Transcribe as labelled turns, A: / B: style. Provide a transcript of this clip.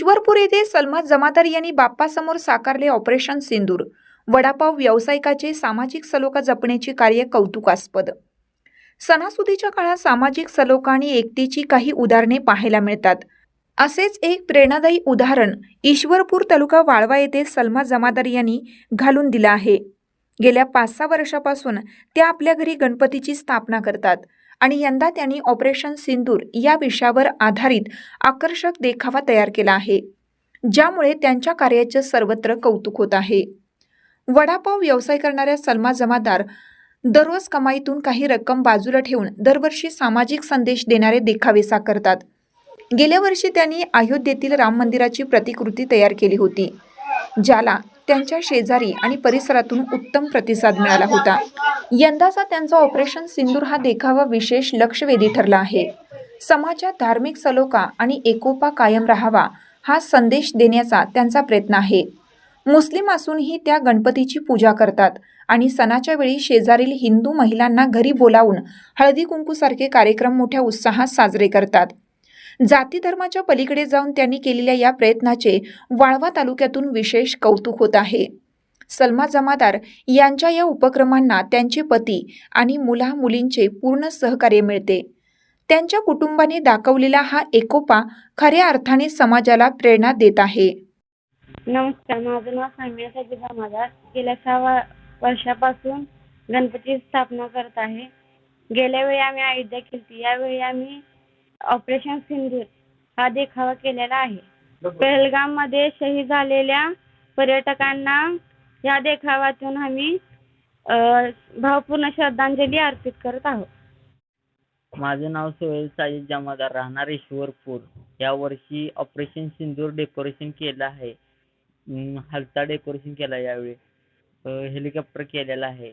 A: ईश्वरपूर येथे सलमा जमादार यांनी बाप्पासमोर साकारले ऑपरेशन सिंदूर. वडापाव व्यावसायिकाचे सामाजिक सलोखा जपण्याचे कार्य कौतुकास्पद. सणासुदीच्या काळात सामाजिक सलोखा आणि एकतेची काही उदाहरणे पाहायला मिळतात. असेच एक प्रेरणादायी उदाहरण ईश्वरपूर तालुका वाळवा येथे सलमा जमादार यांनी घालून दिलं आहे. गेल्या पाच सहा वर्षापासून त्या आपल्या घरी गणपतीची स्थापना करतात. आणि यंदा त्यांनी ऑपरेशन सिंदूर या विषयावर आधारित आकर्षक देखावा तयार केला आहे ज्यामुळे त्यांच्या कार्याचे सर्वत्र कौतुक होत आहे. वडापाव व्यवसाय करणाऱ्या सलमा जमादार दररोज कमाईतून काही रक्कम बाजूला ठेवून दरवर्षी सामाजिक संदेश देणारे देखावे साकारतात. गेल्या वर्षी त्यांनी अयोध्येतील राम मंदिराची प्रतिकृती तयार केली होती ज्याला त्यांच्या शेजारी आणि परिसरातून उत्तम प्रतिसाद मिळाला होता. यंदाचा त्यांचा ऑपरेशन सिंदूर हा देखावा विशेष लक्षवेधी ठरला आहे. समाजात धार्मिक सलोखा आणि एकोपा कायम राहावा हा संदेश देण्याचा त्यांचा प्रयत्न आहे. मुस्लिम असूनही त्या गणपतीची पूजा करतात आणि सणाच्या वेळी शेजारील हिंदू महिलांना घरी बोलावून हळदी कुंकूसारखे कार्यक्रम मोठ्या उत्साहात साजरे करतात. जाती धर्माच्या पलीकडे जाऊन त्यांनी केलेल्या या प्रयत्नाचे वाळवा तालुक्यातून विशेष कौतुक होत आहे. सलमा जमादार यांच्या या उपक्रमांना त्यांचे पती आणि मुला मुलींचे पूर्ण सहकार्य मिळते. त्यांच्या कुटुंबाने दाखवलेला हा एकोपा खऱ्या अर्थाने समाजाला प्रेरणा देत आहे.
B: नमस्कार माझं नाव सौम्यासाठी जमादार गेल्या सहा वर्षापासून गणपती स्थापना करत आहे. गेल्या वेळी आम्ही अयोध्या केली यावेळी आम्ही ऑपरेशन सिंदूर हा देखावा केलेला आहे. पहलगाममध्ये शहीद झालेल्या पर्यटकांना या देखाव्यातून आम्ही अ, भावपूर्ण श्रद्धांजली अर्पित करत आहोत.
C: माझं नाव सोहेल साजिद जमादार राहणार ईश्वरपूर. यावर्षी ऑपरेशन सिंदूर डेकोरेशन केलं आहे. हलता डेकोरेशन केला यावेळी. हेलिकॉप्टर केलेला आहे.